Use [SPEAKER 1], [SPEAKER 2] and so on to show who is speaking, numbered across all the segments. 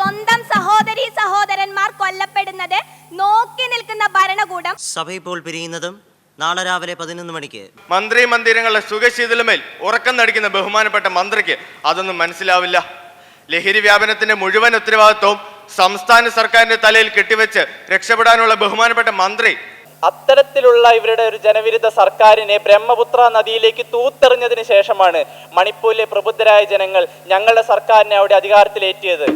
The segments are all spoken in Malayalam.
[SPEAKER 1] സ്വന്തം സഹോദരി സഹോദരന്മാർ കൊല്ലപ്പെടുന്നത് നോക്കി നിൽക്കുന്ന ഭരണകൂടം.
[SPEAKER 2] സഭ ഇപ്പോൾ പിരിയുന്നതും നാളെ രാവിലെ പതിനൊന്ന് മണിക്ക്.
[SPEAKER 3] മന്ത്രി മന്ദിരങ്ങളുടെ സുഖശീതലമേൽ ഉറക്കം നടിക്കുന്ന ബഹുമാനപ്പെട്ട മന്ത്രിക്ക് അതൊന്നും മനസ്സിലാവില്ല. ലഹരി വ്യാപനത്തിന്റെ മുഴുവൻ ഉത്തരവാദിത്വവും സംസ്ഥാന സർക്കാരിന്റെ തലയിൽ കെട്ടിവെച്ച് രക്ഷപ്പെടാനുള്ള ബഹുമാനപ്പെട്ട മന്ത്രി
[SPEAKER 4] അത്തരത്തിലുള്ള ഇവരുടെ ഒരു ജനവിരുദ്ധ സർക്കാരിനെ ബ്രഹ്മപുത്ര നദിയിലേക്ക് തൂത്തെറിഞ്ഞതിന് ശേഷമാണ് മണിപ്പൂരിലെ പ്രബുദ്ധരായ ജനങ്ങൾ ഞങ്ങളുടെ സർക്കാരിനെ അവിടെ അധികാരത്തിലേറ്റിയത്.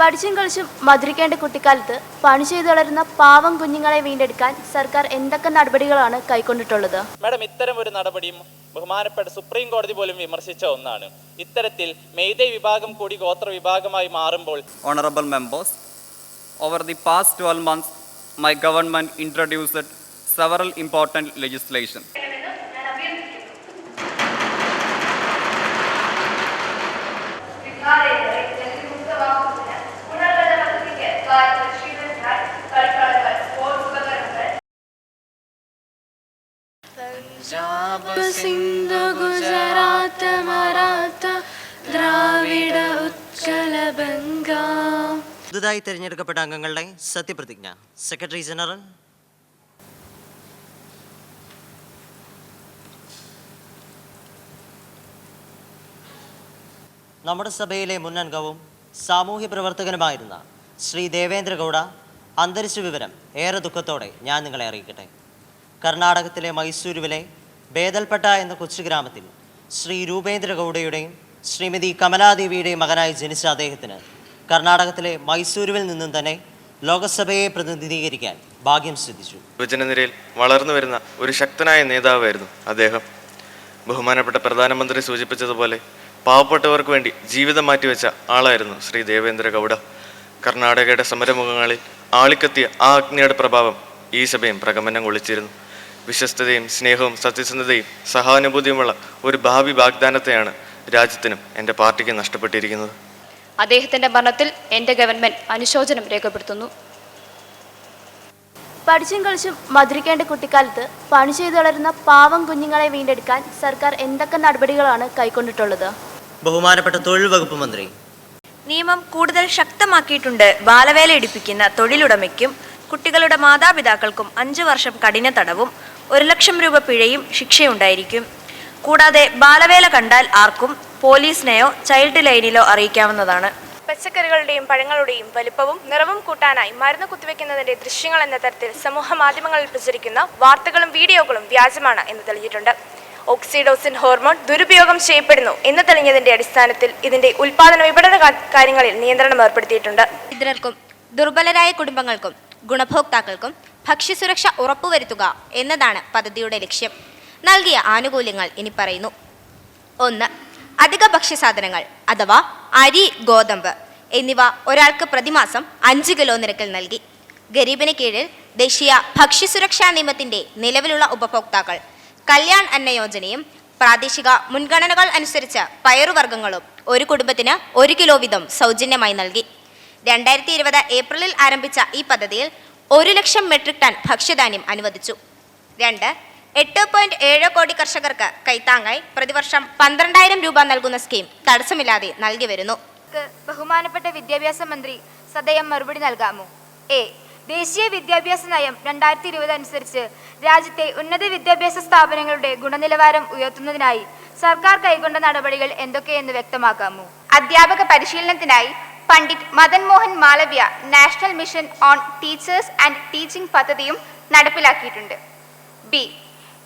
[SPEAKER 5] പഠിച്ചും കളിച്ചും മധുരിക്കേണ്ട കുട്ടിക്കാലത്ത് പണി ചെയ്തു വളരുന്ന പാവം കുഞ്ഞുങ്ങളെ വീണ്ടെടുക്കാൻ സർക്കാർ എന്തൊക്കെ നടപടികളാണ് കൈക്കൊണ്ടിട്ടുള്ളത്?
[SPEAKER 4] മാഡം ഇത്തരം ഒരു നടപടിയും ബഹുമാനപ്പെട്ട സുപ്രീം കോടതി പോലും വിമർശിച്ച ഒന്നാണ്. ഇത്തരത്തിൽ മെയ്തേ വിഭാഗം കൂടി ഗോത്ര വിഭാഗമായി മാറുമ്പോൾ
[SPEAKER 6] honorable members, over the past 12 months, my government introduced several important legislation.
[SPEAKER 2] പുതുതായി തിരഞ്ഞെടുക്കപ്പെട്ട അംഗങ്ങളുടെ സത്യപ്രതിജ്ഞ. Secretary general. നമ്മുടെ സഭയിലെ മുൻ അംഗവും സാമൂഹ്യ പ്രവർത്തകനുമായിരുന്ന ശ്രീ ദേവേന്ദ്ര ഗൗഡ അന്തരിച്ച വിവരം ഏറെ ദുഃഖത്തോടെ ഞാൻ നിങ്ങളെ അറിയിക്കട്ടെ. കർണാടകത്തിലെ മൈസൂരുവിലെ ബേദൽപട്ട എന്ന കൊച്ചു ഗ്രാമത്തിൽ ശ്രീ രൂപേന്ദ്ര ഗൗഡയുടെയും ശ്രീമതി കമലാദേവിയുടെയും മകനായി ജനിച്ച അദ്ദേഹത്തിന് കർണാടകത്തിലെ മൈസൂരുവിൽ നിന്നും തന്നെ ലോകസഭയെ പ്രതിനിധീകരിക്കാൻ ഭാഗ്യം സിദ്ധിച്ചു.
[SPEAKER 3] യുവജനനിരയിൽ വളർന്നു വരുന്ന ഒരു ശക്തനായ നേതാവായിരുന്നു അദ്ദേഹം. ബഹുമാനപ്പെട്ട പ്രധാനമന്ത്രി സൂചിപ്പിച്ചതുപോലെ പാവപ്പെട്ടവർക്ക് വേണ്ടി ജീവിതം മാറ്റിവെച്ച ആളായിരുന്നു ശ്രീ ദേവേന്ദ്ര ഗൗഡ. കർണാടകയുടെ സമരമുഖങ്ങളിൽ ആളിക്കത്തിയ ആ അഗ്നിയുടെ പ്രഭാവം ഈ സഭയും പ്രകമനം കൊള്ളിച്ചിരുന്നു. വിശ്വസ്തതയും സ്നേഹവും സത്യസന്ധതയും സഹാനുഭൂതിയുമുള്ള ഒരു ഭാവി വാഗ്ദാനത്തെയാണ് രാജ്യത്തിനും എന്റെ പാർട്ടിക്കും നഷ്ടപ്പെട്ടിരിക്കുന്നത്.
[SPEAKER 7] അദ്ദേഹത്തിന്റെ മരണത്തിൽ എന്റെ ഗവൺമെന്റ് അനുശോചനം രേഖപ്പെടുത്തുന്നു.
[SPEAKER 5] പഠിച്ചും കളിച്ചും മധുരിക്കേണ്ട കുട്ടിക്കാലത്ത് പണി ചെയ്തു വളരുന്ന പാവം കുഞ്ഞുങ്ങളെ വീണ്ടെടുക്കാൻ സർക്കാർ എന്തൊക്കെ നടപടികളാണ് കൈക്കൊണ്ടിട്ടുള്ളത്?
[SPEAKER 2] ബഹുമാനപ്പെട്ട തൊഴിൽ വകുപ്പ് മന്ത്രി.
[SPEAKER 8] നിയമം കൂടുതൽ ശക്തമാക്കിയിട്ടുണ്ട്. ബാലവേല എടുപ്പിക്കുന്ന തൊഴിലുടമയ്ക്കും കുട്ടികളുടെ മാതാപിതാക്കൾക്കും അഞ്ചു വർഷം കഠിന തടവും ഒരു ലക്ഷം രൂപ പിഴയും ശിക്ഷയുണ്ടായിരിക്കും. കൂടാതെ ബാലവേല കണ്ടാൽ ആർക്കും പോലീസിനെയോ ചൈൽഡ് ലൈനിലോ അറിയിക്കാവുന്നതാണ്.
[SPEAKER 1] പച്ചക്കറികളുടെയും പഴങ്ങളുടെയും വലുപ്പവും നിറവും കൂട്ടാനായി മരുന്ന് കുത്തിവെക്കുന്നതിന്റെ ദൃശ്യങ്ങൾ എന്ന തരത്തിൽ സമൂഹ മാധ്യമങ്ങളിൽ പ്രചരിക്കുന്ന വാർത്തകളും വീഡിയോകളും വ്യാജമാണ് എന്ന് തെളിഞ്ഞിട്ടുണ്ട്. ഓക്സിഡോസിൻ ഹോർമോൺ ദുരുപയോഗം ചെയ്യപ്പെടുന്നു എന്ന് തെളിഞ്ഞതിന്റെ അടിസ്ഥാനത്തിൽ ഇതിന്റെ ഉൽപാദന വിപണന കാര്യങ്ങളിൽ നിയന്ത്രണം ഏർപ്പെടുത്തിയിട്ടുണ്ട്.
[SPEAKER 7] ഇതിനർക്കും ദുർബലരായ കുടുംബങ്ങൾക്കും ഗുണഭോക്താക്കൾക്കും ഭക്ഷ്യസുരക്ഷ ഉറപ്പുവരുത്തുക എന്നതാണ് പദ്ധതിയുടെ ലക്ഷ്യം. നൽകിയ ആനുകൂല്യങ്ങൾ ഇനി പറയുന്നു. ഒന്ന് അധിക ഭക്ഷ്യസാധനങ്ങൾ അഥവാ അരി ഗോതമ്പ് എന്നിവ ഒരാൾക്ക് പ്രതിമാസം അഞ്ച് കിലോ നിരക്കിൽ നൽകി. ഗരീബിന് കീഴിൽ ദേശീയ ഭക്ഷ്യസുരക്ഷാ നിയമത്തിന്റെ നിലവിലുള്ള ഉപഭോക്താക്കൾ കല്യാൺ അന്ന യോജനയും പ്രാദേശിക മുൻഗണനകൾ അനുസരിച്ച് പയറുവർഗങ്ങളും ഒരു കുടുംബത്തിന് ഒരു കിലോ വീതം സൗജന്യമായി നൽകി. രണ്ടായിരത്തി ഇരുപത് ഏപ്രിലിൽ ആരംഭിച്ച ഈ പദ്ധതിയിൽ ഒരു ലക്ഷം മെട്രിക് ടൺ ഭക്ഷ്യധാന്യം അനുവദിച്ചു. രണ്ട് എട്ട് പോയിന്റ് ഏഴ് കോടി കർഷകർക്ക് കൈത്താങ്ങായി. പ്രതിവർഷം പന്ത്രണ്ടായിരം രൂപ നൽകുന്ന സ്കീം തടസ്സമില്ലാതെ നൽകി വരുന്നു.
[SPEAKER 1] ബഹുമാനപ്പെട്ട വിദ്യാഭ്യാസ മന്ത്രി സദയം മറുപടി നൽകാമോ? എ. ദേശീയ വിദ്യാഭ്യാസ നയം രണ്ടായിരത്തി ഇരുപത് അനുസരിച്ച് രാജ്യത്തെ ഉന്നത വിദ്യാഭ്യാസ സ്ഥാപനങ്ങളുടെ ഗുണനിലവാരം ഉയർത്തുന്നതിനായി സർക്കാർ കൈക്കൊണ്ട നടപടികൾ എന്തൊക്കെയെന്ന് വ്യക്തമാക്കാമോ? അധ്യാപക പരിശീലനത്തിനായി Pandit Madan Mohan Malaviya national mission on teachers and teaching പദ്ധതിയും നടപ്പിലാക്കിയിട്ടുണ്ട്. ബി.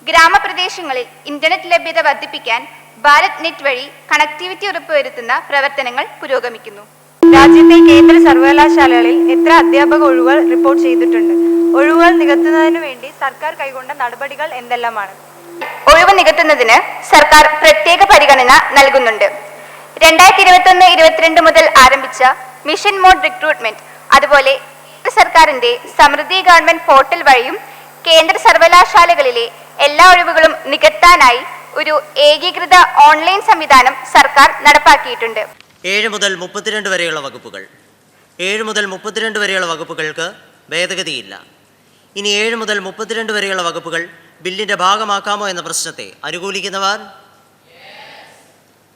[SPEAKER 1] ഗ്രാമപ്രദേശങ്ങളിൽ ഇന്റർനെറ്റ് ലഭ്യത വർദ്ധിപ്പിക്കാൻ ഭാരത് നെറ്റ് വഴി കണക്ടിവിറ്റി ഉറപ്പുവരുത്തുന്ന പ്രവർത്തനങ്ങൾ പുരോഗമിക്കുന്നു. രാജ്യത്തെ കേന്ദ്ര സർവകലാശാലകളിൽ എത്ര അധ്യാപക ഒഴിവുകൾ റിപ്പോർട്ട് ചെയ്തിട്ടുണ്ട്? ഒഴിവുകൾ നികത്തുന്നതിനു വേണ്ടി സർക്കാർ കൈകൊണ്ട നടപടികൾ എന്തെല്ലാമാണ്? ഒഴിവ് നികത്തുന്നതിന് സർക്കാർ പ്രത്യേക പരിഗണന നൽകുന്നുണ്ട്. രണ്ടായിരത്തി ഇരുപത്തി ഒന്ന് ഇരുപത്തിരണ്ട് മുതൽ ആരംഭിച്ച മിഷൻ മോഡ് റിക്രൂട്ട്മെന്റ് അതുപോലെ സർക്കാരിന്റെ സമൃദ്ധി ഗവൺമെന്റ് പോർട്ടൽ വഴിയും കേന്ദ്ര സർവകലാശാലകളിലെ എല്ലാ ഒഴിവുകളും നികത്താനായി ഒരു ഏകീകൃത ഓൺലൈൻ സംവിധാനം സർക്കാർ നടപ്പാക്കിയിട്ടുണ്ട്.
[SPEAKER 2] ഏഴ് മുതൽ മുപ്പത്തിരണ്ട് വരെയുള്ള വകുപ്പുകൾ. ഏഴ് മുതൽ മുപ്പത്തിരണ്ട് വരെയുള്ള വകുപ്പുകൾക്ക് ഭേദഗതിയില്ല. ഇനി ഏഴ് മുതൽ മുപ്പത്തിരണ്ട് വരെയുള്ള വകുപ്പുകൾ ബില്ലിന്റെ ഭാഗമാക്കാമോ എന്ന പ്രശ്നത്തെ അനുകൂലിക്കുന്നവർ?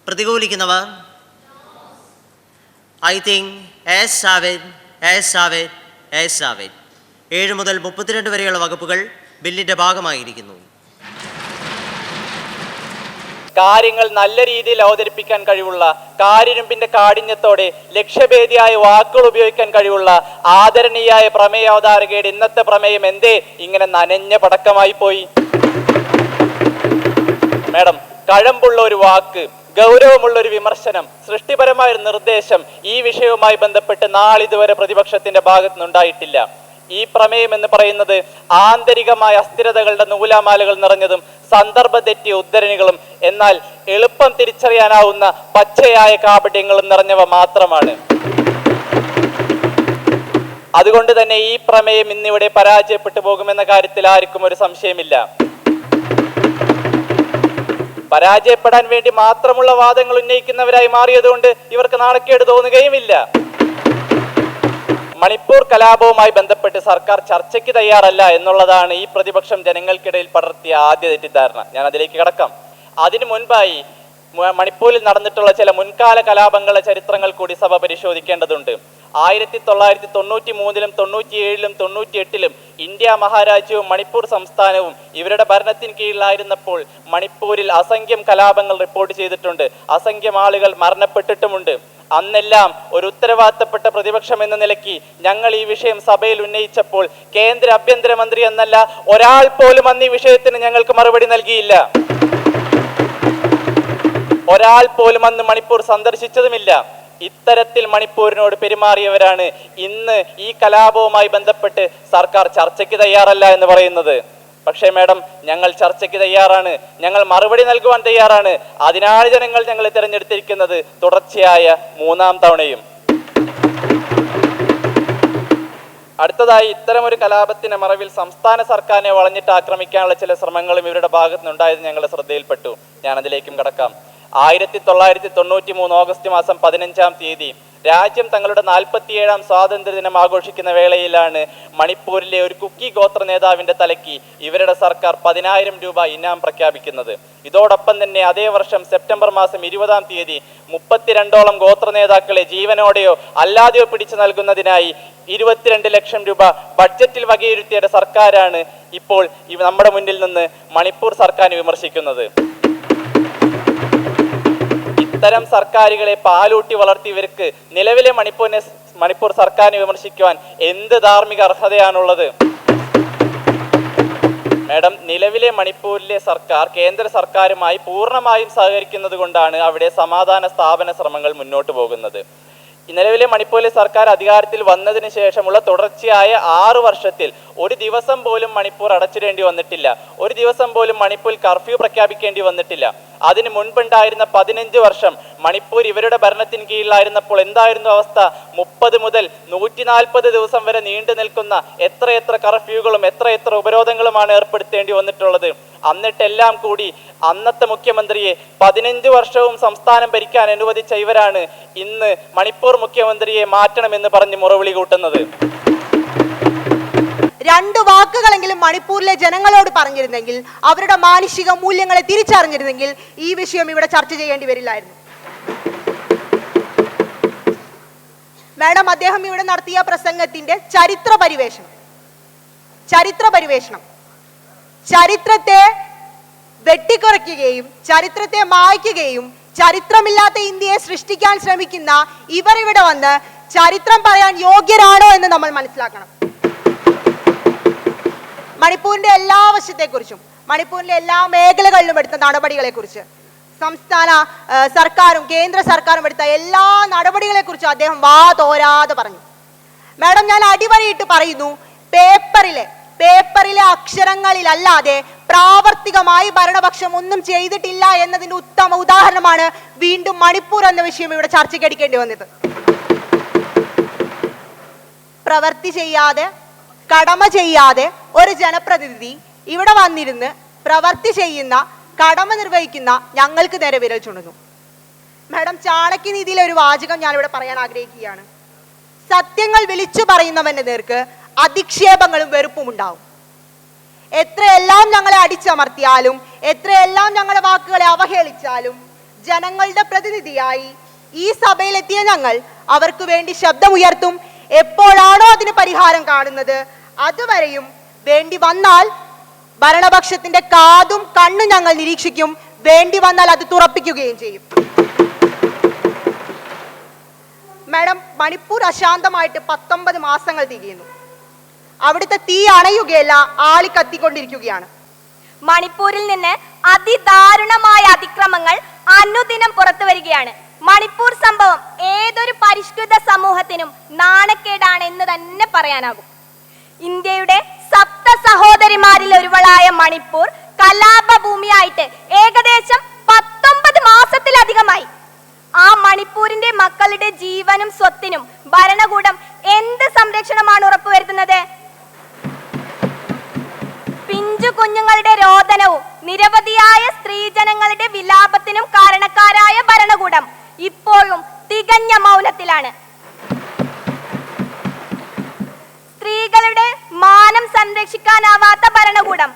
[SPEAKER 2] പ്രതികൂലിക്കുന്നവർ? I think as seven as seven as seven ഏഴ് മുതൽ മുപ്പത്തിരണ്ട് വരെയുള്ള വകുപ്പുകൾ ബില്ലിന്റെ ഭാഗമായിരിക്കുന്നു.
[SPEAKER 4] കാര്യങ്ങൾ നല്ല രീതിയിൽ അവതരിപ്പിക്കാൻ കഴിവുള്ള കാരിരുമ്പിന്റെ കാഠിന്യത്തോടെ ലക്ഷ്യഭേദിയായ വാക്കുകൾ ഉപയോഗിക്കാൻ കഴിവുള്ള ആദരണീയായ പ്രമേയ അവതാരകയുടെ ഇന്നത്തെ പ്രമേയം എന്തേ? ഇങ്ങനെ നനഞ്ഞ പടക്കമായി പോയി. മാഡം കഴമ്പുള്ള ഒരു വാക്ക് ഗൗരവമുള്ള ഒരു വിമർശനം സൃഷ്ടിപരമായ ഒരു നിർദ്ദേശം ഈ വിഷയവുമായി ബന്ധപ്പെട്ട് നാളിതുവരെ പ്രതിപക്ഷത്തിന്റെ ഭാഗത്തു നിന്നുണ്ടായിട്ടില്ല ഈ പ്രമേയം എന്ന് പറയുന്നത് ആന്തരികമായ അസ്ഥിരതകളുടെ നൂലാമാലകൾ നിറഞ്ഞതും സന്ദർഭ തെറ്റിയ ഉദ്ധരണികളും എന്നാൽ എളുപ്പം തിരിച്ചറിയാനാവുന്ന പച്ചയായ കാപട്യങ്ങളും നിറഞ്ഞവ മാത്രമാണ്. അതുകൊണ്ട് തന്നെ ഈ പ്രമേയം ഇന്നിവിടെ പരാജയപ്പെട്ടു പോകുമെന്ന കാര്യത്തിൽ ആർക്കും ഒരു സംശയമില്ല. പരാജയപ്പെടാൻ വേണ്ടി മാത്രമുള്ള വാദങ്ങൾ ഉന്നയിക്കുന്നവരായി മാറിയതുകൊണ്ട് ഇവർക്ക് നാണക്കേട് തോന്നുകയുമില്ല. മണിപ്പൂർ കലാപവുമായി ബന്ധപ്പെട്ട് സർക്കാർ ചർച്ചയ്ക്ക് തയ്യാറല്ല എന്നുള്ളതാണ് ഈ പ്രതിപക്ഷം ജനങ്ങൾക്കിടയിൽ പടർത്തിയ ആദ്യ തെറ്റിദ്ധാരണ. ഞാൻ അതിലേക്ക് കടക്കാം. അതിനു മുൻപായി മണിപ്പൂരിൽ നടന്നിട്ടുള്ള ചില മുൻകാല കലാപങ്ങളെ ചരിത്രങ്ങൾ കൂടി സഭ പരിശോധിക്കേണ്ടതുണ്ട്. ആയിരത്തി തൊള്ളായിരത്തി തൊണ്ണൂറ്റി മൂന്നിലും തൊണ്ണൂറ്റിയേഴിലും തൊണ്ണൂറ്റി എട്ടിലും ഇന്ത്യ മഹാരാജ്യവും മണിപ്പൂർ സംസ്ഥാനവും ഇവരുടെ ഭരണത്തിന് കീഴിലായിരുന്നപ്പോൾ മണിപ്പൂരിൽ അസംഖ്യം കലാപങ്ങൾ റിപ്പോർട്ട് ചെയ്തിട്ടുണ്ട്. അസംഖ്യം ആളുകൾ മരണപ്പെട്ടിട്ടുമുണ്ട്. അന്നെല്ലാം ഒരു ഉത്തരവാദിത്തപ്പെട്ട പ്രതിപക്ഷം എന്ന നിലയ്ക്ക് ഞങ്ങൾ ഈ വിഷയം സഭയിൽ ഉന്നയിച്ചപ്പോൾ കേന്ദ്ര ആഭ്യന്തരമന്ത്രി എന്നല്ല ഒരാൾ പോലും അന്ന് ഈ വിഷയത്തിന് ഞങ്ങൾക്ക് മറുപടി നൽകിയില്ല. ഒരാൾ പോലും അന്ന് മണിപ്പൂർ സന്ദർശിച്ചതുമില്ല. ഇത്തരത്തിൽ മണിപ്പൂരിനോട് പെരുമാറിയവരാണ് ഇന്ന് ഈ കലാപവുമായി ബന്ധപ്പെട്ട് സർക്കാർ ചർച്ചയ്ക്ക് തയ്യാറല്ല എന്ന് പറയുന്നത്. പക്ഷേ മേഡം ഞങ്ങൾ ചർച്ചയ്ക്ക് തയ്യാറാണ്. ഞങ്ങൾ മറുപടി നൽകുവാൻ തയ്യാറാണ്. അതിനാണ് ജനങ്ങൾ ഞങ്ങൾ തിരഞ്ഞെടുത്തിരിക്കുന്നത് തുടർച്ചയായ മൂന്നാം തവണയും. അടുത്തതായി ഇത്തരമൊരു കലാപത്തിന്റെ മറവിൽ സംസ്ഥാന സർക്കാരിനെ വളഞ്ഞിട്ട് ആക്രമിക്കാനുള്ള ചില ശ്രമങ്ങളും ഇവരുടെ ഭാഗത്തുനിന്നുണ്ടായത് ഞങ്ങളുടെ ശ്രദ്ധയിൽപ്പെട്ടു. ഞാൻ അതിലേക്കും കടക്കാം. ആയിരത്തി തൊള്ളായിരത്തി തൊണ്ണൂറ്റി മൂന്ന് ഓഗസ്റ്റ് മാസം പതിനഞ്ചാം തീയതി രാജ്യം തങ്ങളുടെ നാൽപ്പത്തിയേഴാം സ്വാതന്ത്ര്യ ദിനം ആഘോഷിക്കുന്ന വേളയിലാണ് മണിപ്പൂരിലെ ഒരു കുക്കി ഗോത്ര നേതാവിന്റെ തലയ്ക്ക് ഇവരുടെ സർക്കാർ പതിനായിരം രൂപ ഇനാം പ്രഖ്യാപിക്കുന്നത്. ഇതോടൊപ്പം തന്നെ അതേ വർഷം സെപ്റ്റംബർ മാസം ഇരുപതാം തീയതി മുപ്പത്തിരണ്ടോളം ഗോത്ര നേതാക്കളെ ജീവനോടെയോ അല്ലാതെയോ പിടിച്ചു നൽകുന്നതിനായി ഇരുപത്തിരണ്ട് ലക്ഷം രൂപ ബഡ്ജറ്റിൽ വകയിരുത്തിയ സർക്കാരാണ് ഇപ്പോൾ നമ്മുടെ മുന്നിൽ നിന്ന് മണിപ്പൂർ സർക്കാരിനെ വിമർശിക്കുന്നത്. ഇത്തരം സർക്കാരുകളെ പാലൂട്ടി വളർത്തിയവർക്ക് നിലവിലെ മണിപ്പൂരിനെ മണിപ്പൂർ സർക്കാരിനെ വിമർശിക്കുവാൻ എന്ത് ധാർമ്മിക അർഹതയാണുള്ളത്? മാഡം നിലവിലെ മണിപ്പൂരിലെ സർക്കാർ കേന്ദ്ര സർക്കാരുമായി പൂർണമായും സഹകരിക്കുന്നത് കൊണ്ടാണ് അവിടെ സമാധാന സ്ഥാപന ശ്രമങ്ങൾ മുന്നോട്ട് പോകുന്നത്. നിലവിലെ മണിപ്പൂരിലെ സർക്കാർ അധികാരത്തിൽ വന്നതിന് ശേഷമുള്ള തുടർച്ചയായ ആറു വർഷത്തിൽ ഒരു ദിവസം പോലും മണിപ്പൂർ അടച്ചിടേണ്ടി വന്നിട്ടില്ല. ഒരു ദിവസം പോലും മണിപ്പൂർ കർഫ്യൂ പ്രഖ്യാപിക്കേണ്ടി വന്നിട്ടില്ല. അതിന് മുൻപുണ്ടായിരുന്ന പതിനഞ്ച് വർഷം മണിപ്പൂർ ഇവരുടെ ഭരണത്തിന് കീഴിലായിരുന്നപ്പോൾ എന്തായിരുന്നു അവസ്ഥ? മുപ്പത് മുതൽ നൂറ്റി നാൽപ്പത് ദിവസം വരെ നീണ്ടു നിൽക്കുന്ന എത്രയെത്ര കർഫ്യൂകളും എത്രയെത്ര ഉപരോധങ്ങളുമാണ് ഏർപ്പെടുത്തേണ്ടി വന്നിട്ടുള്ളത്? എന്നിട്ടെല്ലാം കൂടി അന്നത്തെ മുഖ്യമന്ത്രിയെ പതിനഞ്ച് വർഷവും സംസ്ഥാനം ഭരിക്കാൻ അനുവദിച്ച ഇവരാണ് ഇന്ന് മണിപ്പൂർ മുഖ്യമന്ത്രിയെ മാറ്റണമെന്ന് പറഞ്ഞ് മുറവിളി കൂട്ടുന്നത്.
[SPEAKER 9] രണ്ട് വാക്കുകളെങ്കിലും മണിപ്പൂരിലെ ജനങ്ങളോട് പറഞ്ഞിരുന്നെങ്കിൽ അവരുടെ മാനുഷിക മൂല്യങ്ങളെ തിരിച്ചറിഞ്ഞിരുന്നെങ്കിൽ ഈ വിഷയം ഇവിടെ ചർച്ച ചെയ്യേണ്ടി വരില്ലായിരുന്നു. മാഡം അദ്ദേഹം ഇവിടെ നടത്തിയ പ്രസംഗത്തിന്റെ ചരിത്ര പരിവേഷണം. ചരിത്ര പരിവേഷണം. ചരിത്രത്തെ വെട്ടിക്കുറയ്ക്കുകയും ചരിത്രത്തെ മായ്ക്കുകയും ചരിത്രമില്ലാത്ത ഇന്ത്യയെ സൃഷ്ടിക്കാൻ ശ്രമിക്കുന്ന ഇവർ ഇവിടെ വന്ന് ചരിത്രം പറയാൻ യോഗ്യരാണോ എന്ന് നമ്മൾ മനസ്സിലാക്കണം. മണിപ്പൂരിന്റെ എല്ലാ വശത്തെക്കുറിച്ചും മണിപ്പൂരിലെ എല്ലാ മേഖലകളിലും എടുത്ത നടപടികളെക്കുറിച്ച് സംസ്ഥാന സർക്കാരും കേന്ദ്ര സർക്കാരും എടുത്ത എല്ലാ നടപടികളെക്കുറിച്ചും അദ്ദേഹം വാ തോരാതെ പറഞ്ഞു. മാഡം ഞാൻ അടിവരയിട്ട് പറയുന്നു പേപ്പറിലെ പേപ്പറിലെ അക്ഷരങ്ങളിലല്ലാതെ പ്രാവർത്തികമായി ഭരണപക്ഷം ഒന്നും ചെയ്തിട്ടില്ല എന്നതിന്റെ ഉത്തമ ഉദാഹരണമാണ് വീണ്ടും മണിപ്പൂർ എന്ന വിഷയം ഇവിടെ ചർച്ചയ്ക്ക് എടുക്കേണ്ടി വന്നത്. പ്രവൃത്തി ചെയ്യാതെ കടമ ചെയ്യാതെ ഒരു ജനപ്രതിനിധി ഇവിടെ വന്നിരുന്ന് പ്രവൃത്തി ചെയ്യുന്ന കടമ നിർവഹിക്കുന്ന ഞങ്ങൾക്ക് നേരെ വിരൽ ചുണുന്നു മാഡം ചാണക്യ നീതിയിലെ ഒരു വാചകം ഞാനിവിടെ പറയാൻ ആഗ്രഹിക്കുകയാണ്. സത്യങ്ങൾ വിളിച്ചു പറയുന്നവന്റെ നേർക്ക് അധിക്ഷേപങ്ങളും വെറുപ്പും ഉണ്ടാവും എത്രയെല്ലാം ഞങ്ങളെ അടിച്ചമർത്തിയാലും എത്രയെല്ലാം ഞങ്ങളുടെ വാക്കുകളെ അവഹേളിച്ചാലും ജനങ്ങളുടെ പ്രതിനിധിയായി ഈ സഭയിലെത്തിയ ഞങ്ങൾ അവർക്ക് വേണ്ടി ശബ്ദമുയർത്തും എപ്പോഴാണോ അതിന് പരിഹാരം കാണുന്നത് അതുവരെയും വേണ്ടി വന്നാൽ ഭരണപക്ഷത്തിന്റെ കാതും കണ്ണും ഞങ്ങൾ നിരീക്ഷിക്കും വേണ്ടി വന്നാൽ അത് തുറപ്പിക്കുകയും ചെയ്യും. മാഡം മണിപ്പൂർ അശാന്തമായിട്ട് പത്തൊമ്പത് മാസങ്ങൾ തികയുന്നു. അവിടുത്തെ തീ അണയുകയല്ല ആളി കത്തിക്കൊണ്ടിരിക്കുകയാണ്.
[SPEAKER 10] മണിപ്പൂരിൽ നിന്ന് അതിദാരുണമായ അതിക്രമങ്ങൾ അനുദിനം പുറത്തു വരികയാണ്. മണിപ്പൂർ സംഭവം ഏതൊരു പരിഷ്കൃത സമൂഹത്തിനും നാണക്കേടാണ് എന്ന് തന്നെ പറയാനാകും. ഇന്ത്യയുടെ സപ്ത സഹോദരിമാരിൽ ഒരുവളായ മണിപ്പൂർ കലാപഭൂമിയായിട്ട് ഏകദേശം പത്തൊമ്പത് മാസത്തിലധികമായി ആ മണിപ്പൂരിന്റെ മക്കളുടെ ജീവനും സ്വത്തിനും ഭരണകൂടം എന്ത് സംരക്ഷണമാണ് ഉറപ്പുവരുത്തുന്നത്? പിഞ്ചു കുഞ്ഞുങ്ങളുടെ രോദനവും നിരവധിയായ സ്ത്രീജനങ്ങളുടെ വിലാപത്തിനും കാരണക്കാരായ ഭരണകൂടം ഇപ്പോഴും തികഞ്ഞ മൗനത്തിലാണ്. സ്ത്രീകളുടെ മാനം സംരക്ഷിക്കാനാവാത്ത ഭരണകൂടം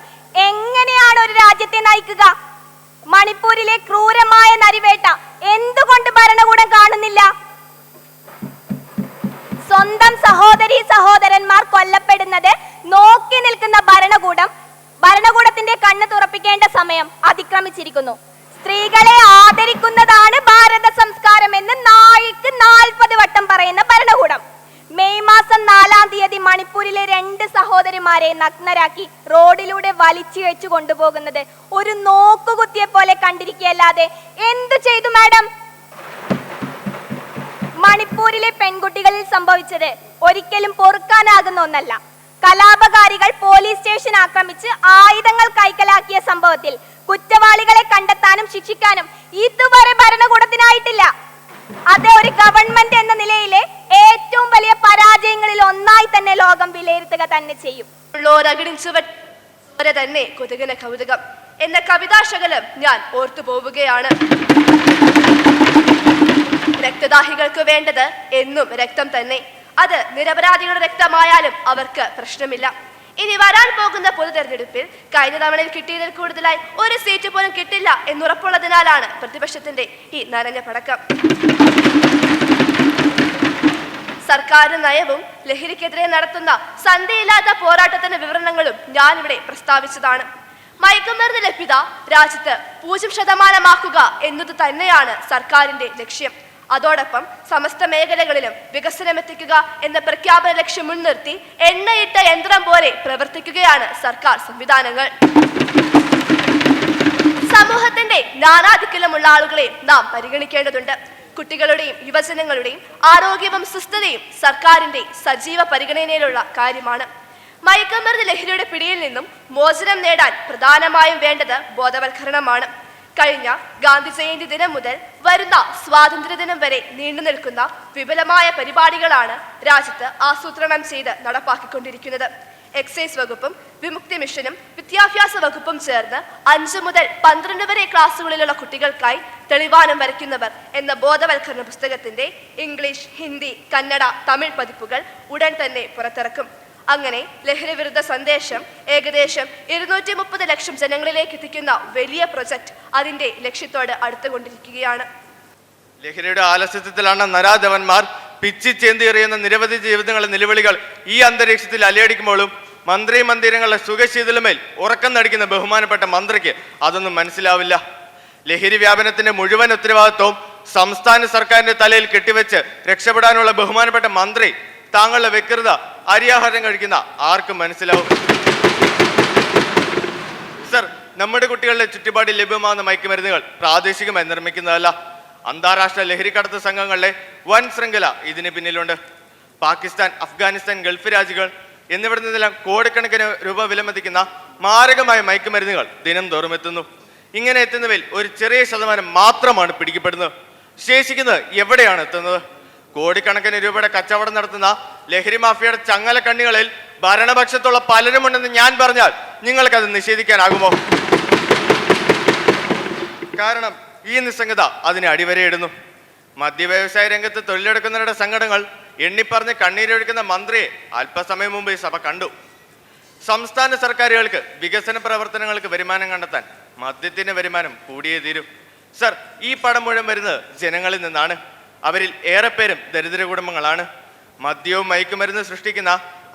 [SPEAKER 10] എങ്ങനെയാണ് ഒരു രാജ്യത്തെ നയിക്കുക? മണിപ്പൂരിലെ ക്രൂരമായ നരിവേട്ട എന്തുകൊണ്ട് ഭരണകൂടം കാണുന്നില്ല? സ്വന്തം സഹോദരി സഹോദരന്മാർ കൊല്ലപ്പെടുന്നത് നോക്കി നിൽക്കുന്ന ഭരണകൂടം ഭരണകൂടത്തിന്റെ കണ്ണ് തുറപ്പിക്കേണ്ട സമയം അതിക്രമിച്ചിരിക്കുന്നു. സ്ത്രീകളെ ആദരിക്കുന്നതാണ് ഭാരത സംസ്കാരം എന്ന് നായിക്ക് നാൽപ്പത് വട്ടം പറയുന്ന ഭരണകൂടം. മെയ് മാസം നാലാം തീയതി മണിപ്പൂരിലെ രണ്ട് സഹോദരിമാരെ നഗ്നരാക്കി റോഡിലൂടെ വലിച്ചു വെച്ചു കൊണ്ടുപോകുന്നത് ഒരു നോക്കുകുത്തിയെ പോലെ കണ്ടിരിക്കുകയല്ലാതെ എന്തു ചെയ്തു മാഡം? മണിപ്പൂരിലെ പെൺകുട്ടികളിൽ സംഭവിച്ചത് ഒരിക്കലും പൊറുക്കാനാകുന്ന ഒന്നല്ല. കലാപകാരികൾ പോലീസ് സ്റ്റേഷൻ ആക്രമിച്ച് ആയുധങ്ങൾ കൈക്കലാക്കിയ സംഭവത്തിൽ കുറ്റവാളികളെ കണ്ടെത്താനും ശിക്ഷിക്കാനും ഇതുവരെ ഭരണകൂടത്തിനായിട്ടില്ല. അത് ഒരു ഗവൺമെന്റ് എന്ന നിലയിലെ ഏറ്റവും വലിയ പരാജയങ്ങളിൽ ഒന്നായി തന്നെ ലോകം വിലയിരുത്തുക തന്നെ ചെയ്യും.
[SPEAKER 11] തന്നെ കൊതുകിന് കൗതുകം എന്ന കവിതാശകലം ഞാൻ ഓർത്തു പോവുകയാണ്. രക്തദാഹികൾക്ക് വേണ്ടത് എന്നും രക്തം തന്നെ. അത് നിരപരാധികളുടെ രക്തമായാലും അവർക്ക് പ്രശ്നമില്ല. ഇനി വരാൻ പോകുന്ന പൊതു തെരഞ്ഞെടുപ്പിൽ കഴിഞ്ഞ തവണയിൽ കിട്ടിയതിൽ കൂടുതലായി ഒരു സീറ്റ് പോലും കിട്ടില്ല എന്നുറപ്പുള്ളതിനാലാണ് പ്രതിപക്ഷത്തിന്റെ ഈ നനഞ്ഞ പടക്കം. സർക്കാർ നയവും ലഹരിക്കെതിരെ നടത്തുന്ന സന്ധിയില്ലാത്ത പോരാട്ടത്തിന്റെ വിവരണങ്ങളും ഞാനിവിടെ പ്രസ്താവിച്ചതാണ്. മയക്കുമരുന്ന് ലഭ്യത രാജ്യത്ത് പൂജ്യം ശതമാനമാക്കുക എന്നത് തന്നെയാണ് സർക്കാരിന്റെ ലക്ഷ്യം. അതോടൊപ്പം സമസ്ത മേഖലകളിലും വികസനമെത്തിക്കുക എന്ന പ്രഖ്യാപന ലക്ഷ്യം മുൻനിർത്തി എണ്ണയിട്ട യന്ത്രം പോലെ പ്രവർത്തിക്കുകയാണ് സർക്കാർ സംവിധാനങ്ങൾ. സമൂഹത്തിന്റെ നാനാദിക്കിലുമുള്ള ആളുകളെ നാം പരിഗണിക്കേണ്ടതുണ്ട്. കുട്ടികളുടെയും യുവജനങ്ങളുടെയും ആരോഗ്യവും സുസ്ഥതയും സർക്കാരിന്റെ സജീവ പരിഗണനയിലുള്ള കാര്യമാണ്. മയക്കമരുന്ന് ലഹരിയുടെ പിടിയിൽ നിന്നും മോചനം നേടാൻ പ്രധാനമായും വേണ്ടത് ബോധവൽക്കരണമാണ്. കഴിഞ്ഞ ഗാന്ധി ജയന്തി ദിനം മുതൽ വരുന്ന സ്വാതന്ത്ര്യദിനം വരെ നീണ്ടു നിൽക്കുന്ന വിപുലമായ പരിപാടികളാണ് രാജ്യത്ത് ആസൂത്രണം ചെയ്ത് നടപ്പാക്കിക്കൊണ്ടിരിക്കുന്നത്. എക്സൈസ് വകുപ്പും വിമുക്തി മിഷനും വിദ്യാഭ്യാസ വകുപ്പും ചേർന്ന് അഞ്ചു മുതൽ പന്ത്രണ്ട് വരെ ക്ലാസ്സുകളിലുള്ള കുട്ടികൾക്കായി തെളിവാനം വരയ്ക്കുന്നവർ എന്ന ബോധവൽക്കരണ പുസ്തകത്തിന്റെ ഇംഗ്ലീഷ് ഹിന്ദി കന്നഡ തമിഴ് പതിപ്പുകൾ ഉടൻ തന്നെ പുറത്തിറക്കും. അങ്ങനെ ലഹരി വിരുദ്ധ സന്ദേശം ഏകദേശം ഇരുന്നൂറ്റി മുപ്പത് ലക്ഷം ജനങ്ങളിലേക്ക് എത്തിക്കുന്ന വലിയ പ്രൊജക്ട് അതിന്റെ ലക്ഷ്യത്തോട് അടുത്തുകൊണ്ടിരിക്കുകയാണ്.
[SPEAKER 3] ലഹരിയുടെ ആലസ്യത്തിലാണ് നരാധവന്മാർ പിച്ചി ചേന്തിയെറിയുന്ന നിരവധി ജീവിതങ്ങളെ നിലവിളികൾ ഈ അന്തരീക്ഷത്തിൽ അലയടിക്കുമ്പോഴും മന്ത്രി മന്ദിരങ്ങളുടെ സുഖശീതലമേൽ ഉറക്കം നടിക്കുന്ന ബഹുമാനപ്പെട്ട മന്ത്രിക്ക് അതൊന്നും മനസ്സിലാവില്ല. ലഹരി വ്യാപനത്തിന്റെ മുഴുവൻ ഉത്തരവാദിത്വം സംസ്ഥാന സർക്കാരിന്റെ തലയിൽ കെട്ടിവെച്ച് രക്ഷപ്പെടാനുള്ള ബഹുമാനപ്പെട്ട മന്ത്രി താങ്കളുടെ വ്യക്തത അരിയാഹാരം കഴിക്കുന്ന ആർക്കും മനസ്സിലാവും. സർ നമ്മുടെ കുട്ടികളുടെ ചുറ്റുപാടിൽ ലഭ്യമാകുന്ന മയക്കുമരുന്നുകൾ പ്രാദേശികമായി നിർമ്മിക്കുന്നതല്ല. അന്താരാഷ്ട്ര ലഹരിക്കടത്ത് സംഘങ്ങളുടെ വൻ ശൃംഖല ഇതിന് പിന്നിലുണ്ട്. പാകിസ്ഥാൻ അഫ്ഗാനിസ്ഥാൻ ഗൾഫ് രാജ്യങ്ങൾ എന്നിവിടെ നിന്നെല്ലാം കോടിക്കണക്കിന് രൂപ വിലമതിക്കുന്ന മാരകമായ മയക്കുമരുന്നുകൾ ദിനം തോറും എത്തുന്നു. ഇങ്ങനെ എത്തുന്നവയിൽ ഒരു ചെറിയ ശതമാനം മാത്രമാണ് പിടിക്കപ്പെടുന്നത്. ശേഷിക്കുന്നത് എവിടെയാണ് എത്തുന്നത്? കോടിക്കണക്കിന് രൂപയുടെ കച്ചവടം നടത്തുന്ന ലഹരി മാഫിയയുടെ ചങ്ങല കണ്ണികളിൽ ഭരണപക്ഷത്തുള്ള പലരുമുണ്ടെന്ന് ഞാൻ പറഞ്ഞാൽ നിങ്ങൾക്കത് നിഷേധിക്കാനാകുമോ? കാരണം ഈ നിസ്സംഗത അതിനെ അടിവരയിടുന്നു. മദ്യവ്യവസായ രംഗത്ത് തൊഴിലെടുക്കുന്നവരുടെ സംഘടനകൾ എണ്ണിപ്പറഞ്ഞ് കണ്ണീരൊഴുക്കുന്ന മന്ത്രിയെ അല്പസമയം മുമ്പ് ഈ സഭ കണ്ടു. സംസ്ഥാന സർക്കാരുകൾക്ക് വികസന പ്രവർത്തനങ്ങൾക്ക് വരുമാനം കണ്ടെത്താൻ മദ്യത്തിന്റെ വരുമാനം കൂടിയേ തീരും. സർ ഈ പണം മുഴുവൻ വരുന്നത് ജനങ്ങളിൽ നിന്നാണ്. അവരിൽ ഏറെ പേരും ദരിദ്ര കുടുംബങ്ങളാണ് മദ്യവും മയക്കുമരുന്ന് സൃഷ്ടിക്കുന്ന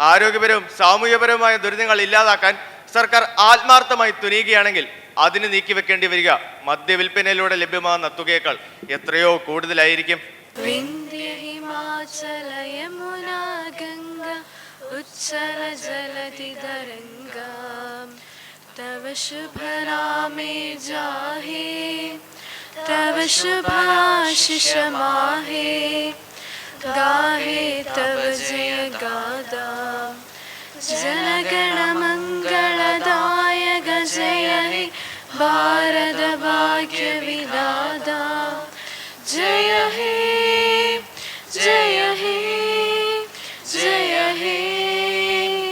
[SPEAKER 3] ആരോഗ്യപരവും സാമൂഹ്യപരവുമായ ദുരിതങ്ങൾ ഇല്ലാതാക്കാൻ സർക്കാർ ആത്മാർത്ഥമായി തുനിയുകയാണെങ്കിൽ അതിന് നീക്കിവെക്കേണ്ടി വരിക മദ്യവിൽപ്പനയിലൂടെ ലഭ്യമാകുന്ന തുകയേക്കാൾ എത്രയോ കൂടുതലായിരിക്കും
[SPEAKER 12] विन्ध्य हिमाचल यमुना गङ्गा उच्चल जलधितरङ्गा तव शुभ नामे जाहे तव शुभाशिष माहे गाहे तव जय गादा जनगणमङ्गलदायक जय हे भारत भाग्य विदादा जय हे